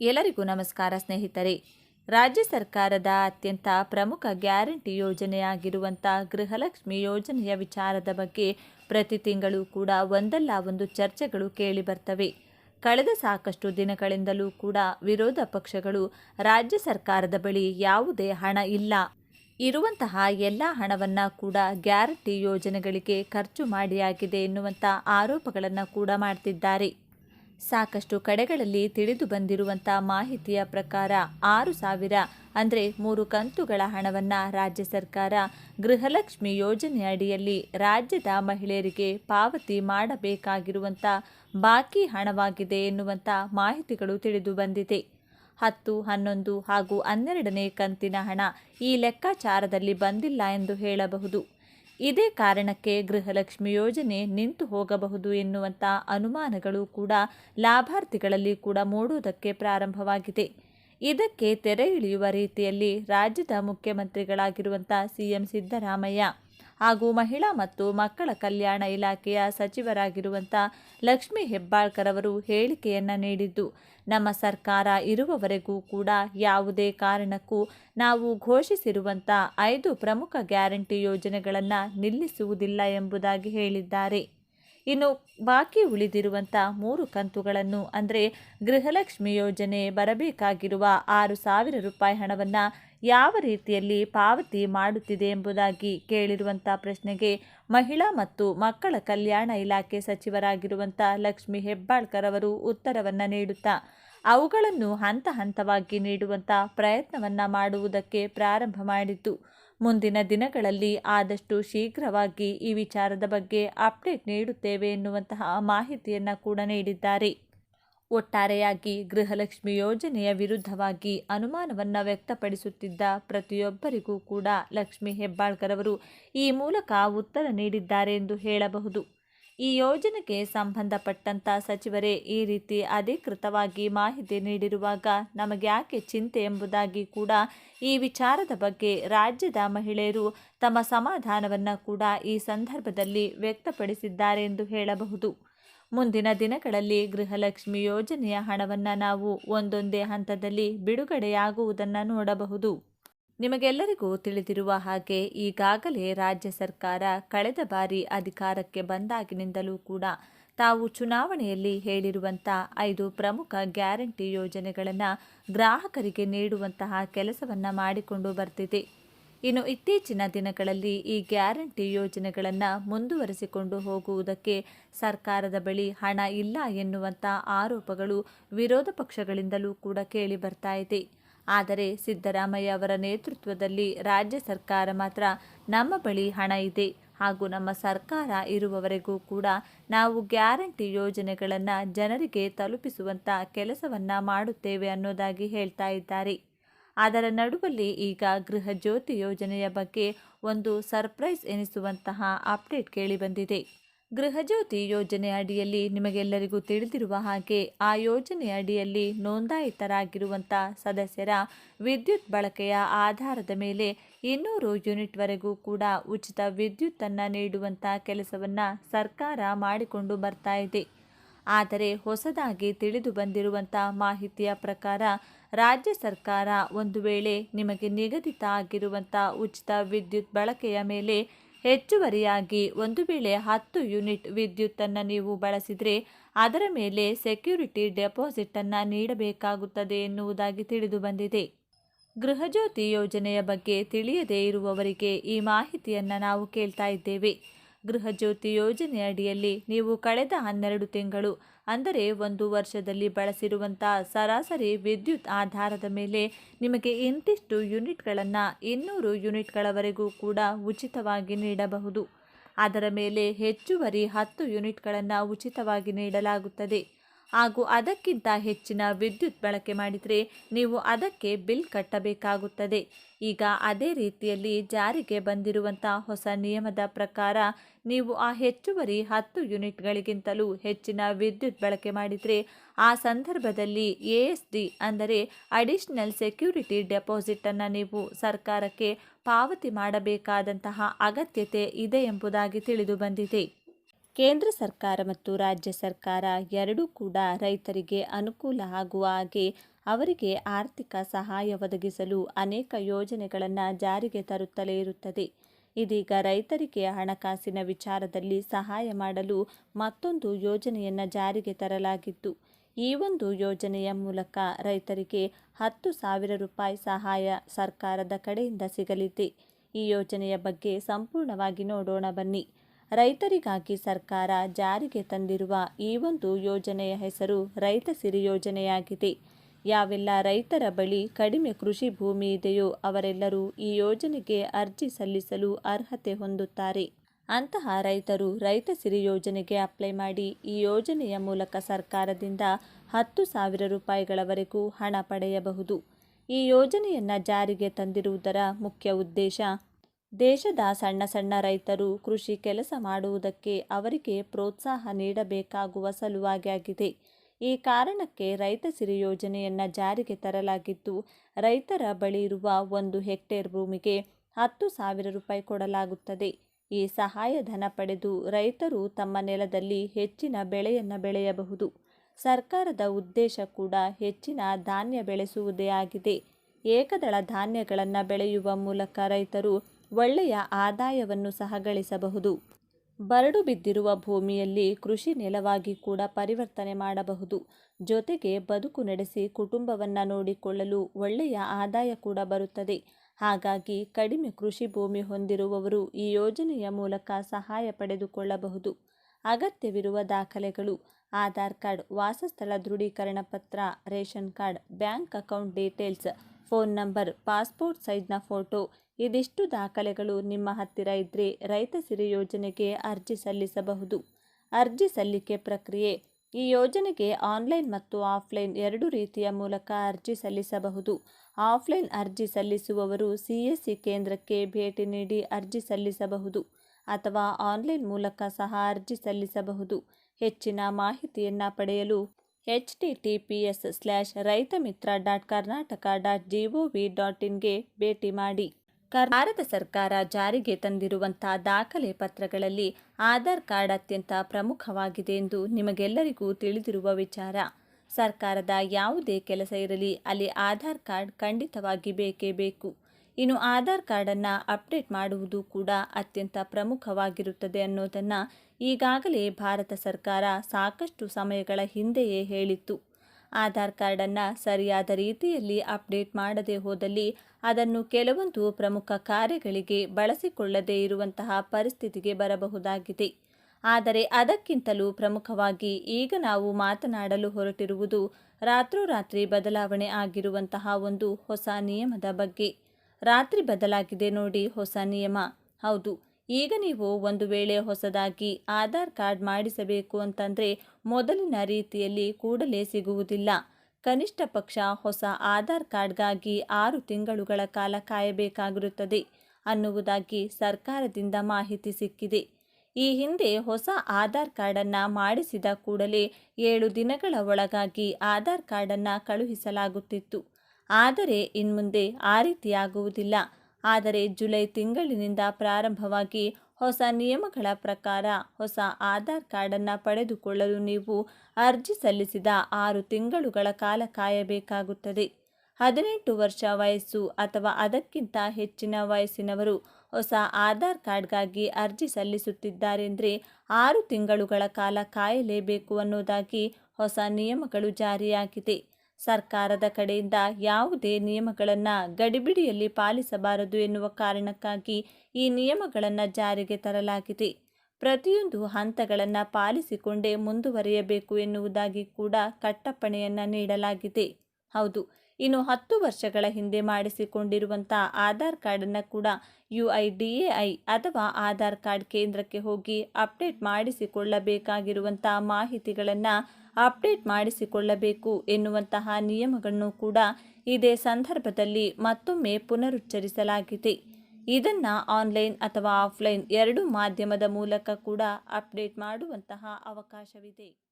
ಎಲ್ಲರಿಗೂ ನಮಸ್ಕಾರ ಸ್ನೇಹಿತರೆ. ರಾಜ್ಯ ಸರ್ಕಾರದ ಅತ್ಯಂತ ಪ್ರಮುಖ ಗ್ಯಾರಂಟಿ ಯೋಜನೆಯಾಗಿರುವಂಥ ಗೃಹಲಕ್ಷ್ಮಿ ಯೋಜನೆಯ ವಿಚಾರದ ಬಗ್ಗೆ ಪ್ರತಿ ತಿಂಗಳು ಕೂಡ ಒಂದಲ್ಲ ಒಂದು ಚರ್ಚೆಗಳು ಕೇಳಿ ಬರ್ತವೆ. ಕಳೆದ ಸಾಕಷ್ಟು ದಿನಗಳಿಂದಲೂ ಕೂಡ ವಿರೋಧ ಪಕ್ಷಗಳು ರಾಜ್ಯ ಸರ್ಕಾರದ ಬಳಿ ಯಾವುದೇ ಹಣ ಇಲ್ಲ. ಇರುವಂತಹ ಎಲ್ಲ ಹಣವನ್ನು ಕೂಡ ಗ್ಯಾರಂಟಿ ಯೋಜನೆಗಳಿಗೆ ಖರ್ಚು ಮಾಡಿಯಾಗಿದೆ ಎನ್ನುವಂಥ ಆರೋಪಗಳನ್ನು ಕೂಡ ಮಾಡ್ತಿದ್ದಾರೆ. ಸಾಕಷ್ಟು ಕಡೆಗಳಲ್ಲಿ ತಿಳಿದು ಬಂದಿರುವಂಥ ಮಾಹಿತಿಯ ಪ್ರಕಾರ ಆರು ಸಾವಿರ, ಅಂದರೆ ಮೂರು ಕಂತುಗಳ ಹಣವನ್ನು ರಾಜ್ಯ ಸರ್ಕಾರ ಗೃಹಲಕ್ಷ್ಮಿ ಯೋಜನೆ ಅಡಿಯಲ್ಲಿ ರಾಜ್ಯದ ಮಹಿಳೆಯರಿಗೆ ಪಾವತಿ ಮಾಡಬೇಕಾಗಿರುವಂಥ ಬಾಕಿ ಹಣವಾಗಿದೆ ಎನ್ನುವಂಥ ಮಾಹಿತಿಗಳು ತಿಳಿದು ಬಂದಿದೆ. ಹತ್ತು, ಹನ್ನೊಂದು ಹಾಗೂ ಹನ್ನೆರಡನೇ ಕಂತಿನ ಹಣ ಈ ಲೆಕ್ಕಾಚಾರದಲ್ಲಿ ಬಂದಿಲ್ಲ ಎಂದು ಹೇಳಬಹುದು. ಇದೇ ಕಾರಣಕ್ಕೆ ಗೃಹಲಕ್ಷ್ಮಿ ಯೋಜನೆ ನಿಂತು ಹೋಗಬಹುದು ಎನ್ನುವಂಥ ಅನುಮಾನಗಳು ಕೂಡ ಲಾಭಾರ್ಥಿಗಳಲ್ಲಿ ಕೂಡ ಮೂಡುವುದಕ್ಕೆ ಪ್ರಾರಂಭವಾಗಿದೆ. ಇದಕ್ಕೆ ತೆರೆ ಇಳಿಯುವ ರೀತಿಯಲ್ಲಿ ರಾಜ್ಯದ ಮುಖ್ಯಮಂತ್ರಿಗಳಾಗಿರುವಂಥ ಸಿಎಂ ಸಿದ್ದರಾಮಯ್ಯ ಹಾಗೂ ಮಹಿಳಾ ಮತ್ತು ಮಕ್ಕಳ ಕಲ್ಯಾಣ ಇಲಾಖೆಯ ಸಚಿವರಾಗಿರುವಂಥ ಲಕ್ಷ್ಮಿ ಹೆಬ್ಬಾಳ್ಕರ್ ಅವರು ಹೇಳಿಕೆಯನ್ನು ನೀಡಿದ್ದು, ನಮ್ಮ ಸರ್ಕಾರ ಇರುವವರೆಗೂ ಕೂಡ ಯಾವುದೇ ಕಾರಣಕ್ಕೂ ನಾವು ಘೋಷಿಸಿರುವಂಥ ಐದು ಪ್ರಮುಖ ಗ್ಯಾರಂಟಿ ಯೋಜನೆಗಳನ್ನು ನಿಲ್ಲಿಸುವುದಿಲ್ಲ ಎಂಬುದಾಗಿ ಹೇಳಿದ್ದಾರೆ. ಇನ್ನು ಬಾಕಿ ಉಳಿದಿರುವಂಥ ಮೂರು ಕಂತುಗಳನ್ನು ಅಂದರೆ ಗೃಹಲಕ್ಷ್ಮಿ ಯೋಜನೆ ಬರಬೇಕಾಗಿರುವ ಆರು ಸಾವಿರ ರೂಪಾಯಿ ಹಣವನ್ನು ಯಾವ ರೀತಿಯಲ್ಲಿ ಪಾವತಿ ಮಾಡುತ್ತಿದೆ ಎಂಬುದಾಗಿ ಕೇಳಿರುವಂಥ ಪ್ರಶ್ನೆಗೆ ಮಹಿಳಾ ಮತ್ತು ಮಕ್ಕಳ ಕಲ್ಯಾಣ ಇಲಾಖೆ ಸಚಿವರಾಗಿರುವಂಥ ಲಕ್ಷ್ಮಿ ಹೆಬ್ಬಾಳ್ಕರ್ ಅವರು ಉತ್ತರವನ್ನು ನೀಡುತ್ತಾ, ಅವುಗಳನ್ನು ಹಂತ ಹಂತವಾಗಿ ನೀಡುವಂಥ ಪ್ರಯತ್ನವನ್ನು ಮಾಡುವುದಕ್ಕೆ ಪ್ರಾರಂಭ ಮಾಡಿದ್ದು. ಮುಂದಿನ ದಿನಗಳಲ್ಲಿ ಆದಷ್ಟು ಶೀಘ್ರವಾಗಿ ಈ ವಿಚಾರದ ಬಗ್ಗೆ ಅಪ್ಡೇಟ್ ನೀಡುತ್ತೇವೆ ಎನ್ನುವಂತಹ ಮಾಹಿತಿಯನ್ನು ಕೂಡ ನೀಡಿದ್ದಾರೆ. ಒಟ್ಟಾರೆಯಾಗಿ ಗೃಹಲಕ್ಷ್ಮಿ ಯೋಜನೆಯ ವಿರುದ್ಧವಾಗಿ ಅನುಮಾನವನ್ನು ವ್ಯಕ್ತಪಡಿಸುತ್ತಿದ್ದ ಪ್ರತಿಯೊಬ್ಬರಿಗೂ ಕೂಡ ಲಕ್ಷ್ಮಿ ಹೆಬ್ಬಾಳ್ಕರ್ ಅವರು ಈ ಮೂಲಕ ಉತ್ತರ ನೀಡಿದ್ದಾರೆ ಎಂದು ಹೇಳಬಹುದು. ಈ ಯೋಜನೆಗೆ ಸಂಬಂಧಪಟ್ಟಂಥ ಸಚಿವರೇ ಈ ರೀತಿ ಅಧಿಕೃತವಾಗಿ ಮಾಹಿತಿ ನೀಡಿರುವಾಗ ನಮಗೆ ಯಾಕೆ ಚಿಂತೆ ಎಂಬುದಾಗಿ ಕೂಡ ಈ ವಿಚಾರದ ಬಗ್ಗೆ ರಾಜ್ಯದ ಮಹಿಳೆಯರು ತಮ್ಮ ಸಮಾಧಾನವನ್ನು ಕೂಡ ಈ ಸಂದರ್ಭದಲ್ಲಿ ವ್ಯಕ್ತಪಡಿಸಿದ್ದಾರೆ ಎಂದು ಹೇಳಬಹುದು. ಮುಂದಿನ ದಿನಗಳಲ್ಲಿ ಗೃಹಲಕ್ಷ್ಮಿ ಯೋಜನೆಯ ಹಣವನ್ನು ನಾವು ಒಂದೊಂದೇ ಹಂತದಲ್ಲಿ ಬಿಡುಗಡೆಯಾಗುವುದನ್ನು ನೋಡಬಹುದು. ನಿಮಗೆಲ್ಲರಿಗೂ ತಿಳಿದಿರುವ ಹಾಗೆ ಈಗಾಗಲೇ ರಾಜ್ಯ ಸರ್ಕಾರ ಕಳೆದ ಬಾರಿ ಅಧಿಕಾರಕ್ಕೆ ಬಂದಾಗಿನಿಂದಲೂ ಕೂಡ ತಾವು ಚುನಾವಣೆಯಲ್ಲಿ ಹೇಳಿರುವಂಥ ಐದು ಪ್ರಮುಖ ಗ್ಯಾರಂಟಿ ಯೋಜನೆಗಳನ್ನು ಗ್ರಾಹಕರಿಗೆ ನೀಡುವಂತಹ ಕೆಲಸವನ್ನು ಮಾಡಿಕೊಂಡು ಬರ್ತಿದೆ. ಇನ್ನು ಇತ್ತೀಚಿನ ದಿನಗಳಲ್ಲಿ ಈ ಗ್ಯಾರಂಟಿ ಯೋಜನೆಗಳನ್ನು ಮುಂದುವರೆಸಿಕೊಂಡು ಹೋಗುವುದಕ್ಕೆ ಸರ್ಕಾರದ ಬಳಿ ಹಣ ಇಲ್ಲ ಎನ್ನುವಂಥ ಆರೋಪಗಳು ವಿರೋಧ ಪಕ್ಷಗಳಿಂದಲೂ ಕೂಡ ಕೇಳಿ ಬರ್ತಾ ಇದೆ. ಆದರೆ ಸಿದ್ದರಾಮಯ್ಯ ಅವರ ನೇತೃತ್ವದಲ್ಲಿ ರಾಜ್ಯ ಸರ್ಕಾರ ಮಾತ್ರ ನಮ್ಮ ಬಳಿ ಹಣ ಇದೆ ಹಾಗೂ ನಮ್ಮ ಸರ್ಕಾರ ಇರುವವರೆಗೂ ಕೂಡ ನಾವು ಗ್ಯಾರಂಟಿ ಯೋಜನೆಗಳನ್ನು ಜನರಿಗೆ ತಲುಪಿಸುವಂಥ ಕೆಲಸವನ್ನು ಮಾಡುತ್ತೇವೆ ಅನ್ನೋದಾಗಿ ಹೇಳ್ತಾ ಇದ್ದಾರೆ. ಅದರ ನಡುವಲ್ಲಿ ಈಗ ಗೃಹ ಜ್ಯೋತಿ ಯೋಜನೆಯ ಬಗ್ಗೆ ಒಂದು ಸರ್ಪ್ರೈಸ್ ಎನಿಸುವಂತಹ ಅಪ್ಡೇಟ್ ಕೇಳಿಬಂದಿದೆ. ಗೃಹಜ್ಯೋತಿ ಯೋಜನೆ ಅಡಿಯಲ್ಲಿ ನಿಮಗೆಲ್ಲರಿಗೂ ತಿಳಿದಿರುವ ಹಾಗೆ ಆ ಯೋಜನೆ ಅಡಿಯಲ್ಲಿ ನೋಂದಾಯಿತರಾಗಿರುವಂಥ ಸದಸ್ಯರ ವಿದ್ಯುತ್ ಬಳಕೆಯ ಆಧಾರದ ಮೇಲೆ ಇನ್ನೂರು ಯೂನಿಟ್ವರೆಗೂ ಕೂಡ ಉಚಿತ ವಿದ್ಯುತ್ತನ್ನು ನೀಡುವಂಥ ಕೆಲಸವನ್ನು ಸರ್ಕಾರ ಮಾಡಿಕೊಂಡು ಬರ್ತಾ ಇದೆ. ಆದರೆ ಹೊಸದಾಗಿ ತಿಳಿದು ಬಂದಿರುವಂಥ ಮಾಹಿತಿಯ ಪ್ರಕಾರ ರಾಜ್ಯ ಸರ್ಕಾರ ಒಂದು ವೇಳೆ ನಿಮಗೆ ನಿಗದಿತ ಆಗಿರುವಂಥ ಉಚಿತ ವಿದ್ಯುತ್ ಬಳಕೆಯ ಮೇಲೆ ಹೆಚ್ಚುವರಿಯಾಗಿ ಒಂದು ವೇಳೆ ಹತ್ತು ಯೂನಿಟ್ ವಿದ್ಯುತ್ತನ್ನು ನೀವು ಬಳಸಿದರೆ ಅದರ ಮೇಲೆ ಸೆಕ್ಯೂರಿಟಿ ಡೆಪಾಸಿಟನ್ನು ನೀಡಬೇಕಾಗುತ್ತದೆ ಎನ್ನುವುದಾಗಿ ತಿಳಿದು ಬಂದಿದೆ. ಗೃಹಜ್ಯೋತಿ ಯೋಜನೆಯ ಬಗ್ಗೆ ತಿಳಿಯದೇ ಇರುವವರಿಗೆ ಈ ಮಾಹಿತಿಯನ್ನು ನಾವು ಕೇಳ್ತಾ ಇದ್ದೇವೆ. ಗೃಹಜ್ಯೋತಿ ಯೋಜನೆ ಅಡಿಯಲ್ಲಿ ನೀವು ಕಳೆದ ಹನ್ನೆರಡು ತಿಂಗಳು, ಅಂದರೆ ಒಂದು ವರ್ಷದಲ್ಲಿ ಬಳಸಿರುವಂಥ ಸರಾಸರಿ ವಿದ್ಯುತ್ ಆಧಾರದ ಮೇಲೆ ನಿಮಗೆ ಇಂತಿಷ್ಟು ಯೂನಿಟ್ಗಳನ್ನು ಇನ್ನೂರು ಯೂನಿಟ್ಗಳವರೆಗೂ ಕೂಡ ಉಚಿತವಾಗಿ ನೀಡಬಹುದು. ಅದರ ಮೇಲೆ ಹೆಚ್ಚುವರಿ ಹತ್ತು ಯೂನಿಟ್ಗಳನ್ನು ಉಚಿತವಾಗಿ ನೀಡಲಾಗುತ್ತದೆ. ಹಾಗೂ ಅದಕ್ಕಿಂತ ಹೆಚ್ಚಿನ ವಿದ್ಯುತ್ ಬಳಕೆ ಮಾಡಿದರೆ ನೀವು ಅದಕ್ಕೆ ಬಿಲ್ ಕಟ್ಟಬೇಕಾಗುತ್ತದೆ. ಈಗ ಅದೇ ರೀತಿಯಲ್ಲಿ ಜಾರಿಗೆ ಬಂದಿರುವಂಥ ಹೊಸ ನಿಯಮದ ಪ್ರಕಾರ ನೀವು ಆ ಹೆಚ್ಚುವರಿ ಹತ್ತು ಯೂನಿಟ್ಗಳಿಗಿಂತಲೂ ಹೆಚ್ಚಿನ ವಿದ್ಯುತ್ ಬಳಕೆ ಮಾಡಿದರೆ ಆ ಸಂದರ್ಭದಲ್ಲಿ ಎ ಎಸ್ ಡಿ ಅಂದರೆ ಅಡಿಷನಲ್ ಸೆಕ್ಯೂರಿಟಿ ಡೆಪಾಸಿಟನ್ನು ನೀವು ಸರ್ಕಾರಕ್ಕೆ ಪಾವತಿ ಮಾಡಬೇಕಾದಂತಹ ಅಗತ್ಯತೆ ಇದೆ ಎಂಬುದಾಗಿ ತಿಳಿದು ಬಂದಿದೆ. ಕೇಂದ್ರ ಸರ್ಕಾರ ಮತ್ತು ರಾಜ್ಯ ಸರ್ಕಾರ ಎರಡೂ ಕೂಡ ರೈತರಿಗೆ ಅನುಕೂಲ ಆಗುವ ಹಾಗೆ ಅವರಿಗೆ ಆರ್ಥಿಕ ಸಹಾಯ ಒದಗಿಸಲು ಅನೇಕ ಯೋಜನೆಗಳನ್ನು ಜಾರಿಗೆ ತರುತ್ತಲೇ ಇರುತ್ತದೆ. ಇದೀಗ ರೈತರಿಗೆ ಹಣಕಾಸಿನ ವಿಚಾರದಲ್ಲಿ ಸಹಾಯ ಮಾಡಲು ಮತ್ತೊಂದು ಯೋಜನೆಯನ್ನು ಜಾರಿಗೆ ತರಲಾಗಿತ್ತು ಈ ಒಂದು ಯೋಜನೆಯ ಮೂಲಕ ರೈತರಿಗೆ ಹತ್ತು ಸಾವಿರ ರೂಪಾಯಿ ಸಹಾಯ ಸರ್ಕಾರದ ಕಡೆಯಿಂದ ಸಿಗಲಿದೆ. ಈ ಯೋಜನೆಯ ಬಗ್ಗೆ ಸಂಪೂರ್ಣವಾಗಿ ನೋಡೋಣ ಬನ್ನಿ. ರೈತರಿಗಾಗಿ ಸರ್ಕಾರ ಜಾರಿಗೆ ತಂದಿರುವ ಈ ಒಂದು ಯೋಜನೆಯ ಹೆಸರು ರೈತ ಸಿರಿ ಯೋಜನೆಯಾಗಿದೆ. ಯಾವೆಲ್ಲ ರೈತರ ಬಳಿ ಕಡಿಮೆ ಕೃಷಿ ಭೂಮಿ ಇದೆಯೋ ಅವರೆಲ್ಲರೂ ಈ ಯೋಜನೆಗೆ ಅರ್ಜಿ ಸಲ್ಲಿಸಲು ಅರ್ಹತೆ ಹೊಂದುತ್ತಾರೆ. ಅಂತಹ ರೈತರು ರೈತ ಸಿರಿ ಯೋಜನೆಗೆ ಅಪ್ಲೈ ಮಾಡಿ ಈ ಯೋಜನೆಯ ಮೂಲಕ ಸರ್ಕಾರದಿಂದ ಹತ್ತು ಸಾವಿರ ರೂಪಾಯಿಗಳವರೆಗೂ ಹಣ ಪಡೆಯಬಹುದು. ಈ ಯೋಜನೆಯನ್ನು ಜಾರಿಗೆ ತಂದಿರುವುದರ ಮುಖ್ಯ ಉದ್ದೇಶ ದೇಶದ ಸಣ್ಣ ಸಣ್ಣ ರೈತರು ಕೃಷಿ ಕೆಲಸ ಮಾಡುವುದಕ್ಕೆ ಅವರಿಗೆ ಪ್ರೋತ್ಸಾಹ ನೀಡಬೇಕಾಗುವ ಸಲುವಾಗಿ ಆಗಿದೆ. ಈ ಕಾರಣಕ್ಕೆ ರೈತ ಸಿರಿ ಯೋಜನೆಯನ್ನು ಜಾರಿಗೆ ತರಲಾಗಿದ್ದು, ರೈತರ ಬಳಿ ಇರುವ ಒಂದು ಹೆಕ್ಟೇರ್ ಭೂಮಿಗೆ ಹತ್ತು ಸಾವಿರ ರೂಪಾಯಿ ಕೊಡಲಾಗುತ್ತದೆ. ಈ ಸಹಾಯಧನ ಪಡೆದು ರೈತರು ತಮ್ಮ ನೆಲದಲ್ಲಿ ಹೆಚ್ಚಿನ ಬೆಳೆಯನ್ನು ಬೆಳೆಯಬಹುದು. ಸರ್ಕಾರದ ಉದ್ದೇಶ ಕೂಡ ಹೆಚ್ಚಿನ ಧಾನ್ಯ ಬೆಳೆಸುವುದೇ ಆಗಿದೆ. ಏಕದಳ ಧಾನ್ಯಗಳನ್ನು ಬೆಳೆಯುವ ಮೂಲಕ ರೈತರು ಒಳ್ಳೆಯ ಆದಾಯವನ್ನು ಸಹ ಗಳಿಸಬಹುದು. ಬರಡು ಬಿದ್ದಿರುವ ಭೂಮಿಯಲ್ಲಿ ಕೃಷಿ ನೆಲವಾಗಿ ಕೂಡ ಪರಿವರ್ತನೆ ಮಾಡಬಹುದು. ಜೊತೆಗೆ ಬದುಕು ನಡೆಸಿ ಕುಟುಂಬವನ್ನು ನೋಡಿಕೊಳ್ಳಲು ಒಳ್ಳೆಯ ಆದಾಯ ಕೂಡ ಬರುತ್ತದೆ. ಹಾಗಾಗಿ ಕಡಿಮೆ ಕೃಷಿ ಭೂಮಿ ಹೊಂದಿರುವವರು ಈ ಯೋಜನೆಯ ಮೂಲಕ ಸಹಾಯ ಪಡೆದುಕೊಳ್ಳಬಹುದು. ಅಗತ್ಯವಿರುವ ದಾಖಲೆಗಳು, ಆಧಾರ್ ಕಾರ್ಡ್, ವಾಸಸ್ಥಳ ದೃಢೀಕರಣ ಪತ್ರ, ration card, bank account details phone number, passport ಸೈಜ್ನ photo, ಇದಿಷ್ಟು ದಾಖಲೆಗಳು ನಿಮ್ಮ ಹತ್ತಿರ ಇದ್ದರೆ ರೈತ ಸಿರಿ ಯೋಜನೆಗೆ ಅರ್ಜಿ ಸಲ್ಲಿಸಬಹುದು. ಅರ್ಜಿ ಸಲ್ಲಿಕೆ ಪ್ರಕ್ರಿಯೆ, ಈ ಯೋಜನೆಗೆ ಆನ್ಲೈನ್ ಮತ್ತು ಆಫ್ಲೈನ್ ಎರಡು ರೀತಿಯ ಮೂಲಕ ಅರ್ಜಿ ಸಲ್ಲಿಸಬಹುದು. ಆಫ್ಲೈನ್ ಅರ್ಜಿ ಸಲ್ಲಿಸುವವರು ಸಿ ಎಸ್ ಸಿ ಕೇಂದ್ರಕ್ಕೆ ಭೇಟಿ ನೀಡಿ ಅರ್ಜಿ ಸಲ್ಲಿಸಬಹುದು ಅಥವಾ ಆನ್ಲೈನ್ ಮೂಲಕ ಸಹ ಅರ್ಜಿ ಸಲ್ಲಿಸಬಹುದು. ಹೆಚ್ಚಿನ ಮಾಹಿತಿಯನ್ನು ಪಡೆಯಲು H T T P S slash Raitha Mitra dot Karnataka dot G O V dot ಇನ್ಗೆ ಭೇಟಿ ಮಾಡಿ. ಭಾರತ ಸರ್ಕಾರ ಜಾರಿಗೆ ತಂದಿರುವಂಥ ದಾಖಲೆ ಪತ್ರಗಳಲ್ಲಿ ಆಧಾರ್ ಕಾರ್ಡ್ ಅತ್ಯಂತ ಪ್ರಮುಖವಾಗಿದೆ ಎಂದು ನಿಮಗೆಲ್ಲರಿಗೂ ತಿಳಿದಿರುವ ವಿಚಾರ. ಸರ್ಕಾರದ ಯಾವುದೇ ಕೆಲಸ ಇರಲಿ, ಅಲ್ಲಿ ಆಧಾರ್ ಕಾರ್ಡ್ ಖಂಡಿತವಾಗಿ ಬೇಕೇ ಬೇಕು. ಇನ್ನು ಆಧಾರ್ ಕಾರ್ಡನ್ನು ಅಪ್ಡೇಟ್ ಮಾಡುವುದು ಕೂಡ ಅತ್ಯಂತ ಪ್ರಮುಖವಾಗಿರುತ್ತದೆ ಅನ್ನೋದನ್ನು ಈಗಾಗಲೇ ಭಾರತ ಸರ್ಕಾರ ಸಾಕಷ್ಟು ಸಮಯಗಳ ಹಿಂದೆಯೇ ಹೇಳಿತ್ತು. ಆಧಾರ್ ಕಾರ್ಡನ್ನು ಸರಿಯಾದ ರೀತಿಯಲ್ಲಿ ಅಪ್ಡೇಟ್ ಮಾಡದೆ ಹೋದಲ್ಲಿ ಅದನ್ನು ಕೆಲವೊಂದು ಪ್ರಮುಖ ಕಾರ್ಯಗಳಿಗೆ ಬಳಸಿಕೊಳ್ಳದೇ ಇರುವಂತಹ ಪರಿಸ್ಥಿತಿಗೆ ಬರಬಹುದಾಗಿದೆ. ಆದರೆ ಅದಕ್ಕಿಂತಲೂ ಪ್ರಮುಖವಾಗಿ ಈಗ ನಾವು ಮಾತನಾಡಲು ಹೊರಟಿರುವುದು ರಾತ್ರೋರಾತ್ರಿ ಬದಲಾವಣೆ ಆಗಿರುವಂತಹ ಒಂದು ಹೊಸ ನಿಯಮದ ಬಗ್ಗೆ. ರಾತ್ರಿ ಬದಲಾಗಿದೆ ನೋಡಿ ಹೊಸ ನಿಯಮ. ಹೌದು, ಈಗ ನೀವು ಒಂದು ವೇಳೆ ಹೊಸದಾಗಿ ಆಧಾರ್ ಕಾರ್ಡ್ ಮಾಡಿಸಬೇಕು ಅಂತಂದರೆ ಮೊದಲಿನ ರೀತಿಯಲ್ಲಿ ಕೂಡಲೇ ಸಿಗುವುದಿಲ್ಲ. ಕನಿಷ್ಠ ಪಕ್ಷ ಹೊಸ ಆಧಾರ್ ಕಾರ್ಡ್ಗಾಗಿ ಆರು ತಿಂಗಳುಗಳ ಕಾಲ ಕಾಯಬೇಕಾಗಿರುತ್ತದೆ ಅನ್ನುವುದಾಗಿ ಸರ್ಕಾರದಿಂದ ಮಾಹಿತಿ ಸಿಕ್ಕಿದೆ. ಈ ಹಿಂದೆ ಹೊಸ ಆಧಾರ್ ಕಾರ್ಡನ್ನು ಮಾಡಿಸಿದ ಕೂಡಲೇ ಏಳು ದಿನಗಳ ಒಳಗಾಗಿ ಆಧಾರ್ ಕಾರ್ಡನ್ನು ಕಳುಹಿಸಲಾಗುತ್ತಿತ್ತು. ಆದರೆ ಇನ್ಮುಂದೆ ಆ ರೀತಿಯಾಗುವುದಿಲ್ಲ. ಆದರೆ ಜುಲೈ ತಿಂಗಳಿನಿಂದ ಪ್ರಾರಂಭವಾಗಿ ಹೊಸ ನಿಯಮಗಳ ಪ್ರಕಾರ ಹೊಸ ಆಧಾರ್ ಕಾರ್ಡನ್ನು ಪಡೆದುಕೊಳ್ಳಲು ನೀವು ಅರ್ಜಿ ಸಲ್ಲಿಸಿದ ಆರು ತಿಂಗಳುಗಳ ಕಾಲ ಕಾಯಬೇಕಾಗುತ್ತದೆ. ಹದಿನೆಂಟು ವರ್ಷ ವಯಸ್ಸು ಅಥವಾ ಅದಕ್ಕಿಂತ ಹೆಚ್ಚಿನ ವಯಸ್ಸಿನವರು ಹೊಸ ಆಧಾರ್ ಕಾರ್ಡ್ಗಾಗಿ ಅರ್ಜಿ ಸಲ್ಲಿಸುತ್ತಿದ್ದಾರೆಂದರೆ ಆರು ತಿಂಗಳುಗಳ ಕಾಲ ಕಾಯಲೇಬೇಕು ಅನ್ನೋದಾಗಿ ಹೊಸ ನಿಯಮಗಳು ಜಾರಿಯಾಗಿದೆ. ಸರ್ಕಾರದ ಕಡೆಯಿಂದ ಯಾವುದೇ ನಿಯಮಗಳನ್ನು ಗಡಿಬಿಡಿಯಲ್ಲಿ ಪಾಲಿಸಬಾರದು ಎನ್ನುವ ಕಾರಣಕ್ಕಾಗಿ ಈ ನಿಯಮಗಳನ್ನು ಜಾರಿಗೆ ತರಲಾಗಿದೆ. ಪ್ರತಿಯೊಂದು ಹಂತಗಳನ್ನು ಪಾಲಿಸಿಕೊಂಡೇ ಮುಂದುವರಿಯಬೇಕು ಎನ್ನುವುದಾಗಿ ಕೂಡ ಕಟ್ಟಪ್ಪಣೆಯನ್ನು ನೀಡಲಾಗಿದೆ. ಹೌದು, ಇನ್ನು ಹತ್ತು ವರ್ಷಗಳ ಹಿಂದೆ ಮಾಡಿಸಿಕೊಂಡಿರುವಂಥ ಆಧಾರ್ ಕಾರ್ಡನ್ನು ಕೂಡ U I D A I ಅಥವಾ ಆಧಾರ್ ಕಾರ್ಡ್ ಕೇಂದ್ರಕ್ಕೆ ಹೋಗಿ ಅಪ್ಡೇಟ್ ಮಾಡಿಸಿಕೊಳ್ಳಬೇಕಾಗಿರುವಂಥ ಮಾಹಿತಿಗಳನ್ನು ಅಪ್ಡೇಟ್ ಮಾಡಿಸಿಕೊಳ್ಳಬೇಕು ಎನ್ನುವಂತಹ ನಿಯಮಗಳನ್ನು ಕೂಡ ಇದೇ ಸಂದರ್ಭದಲ್ಲಿ ಮತ್ತೊಮ್ಮೆ ಪುನರುಚ್ಚರಿಸಲಾಗಿದೆ. ಇದನ್ನು ಆನ್ಲೈನ್ ಅಥವಾ ಆಫ್ಲೈನ್ ಎರಡೂ ಮಾಧ್ಯಮದ ಮೂಲಕ ಕೂಡ ಅಪ್ಡೇಟ್ ಮಾಡುವಂತಹ ಅವಕಾಶವಿದೆ.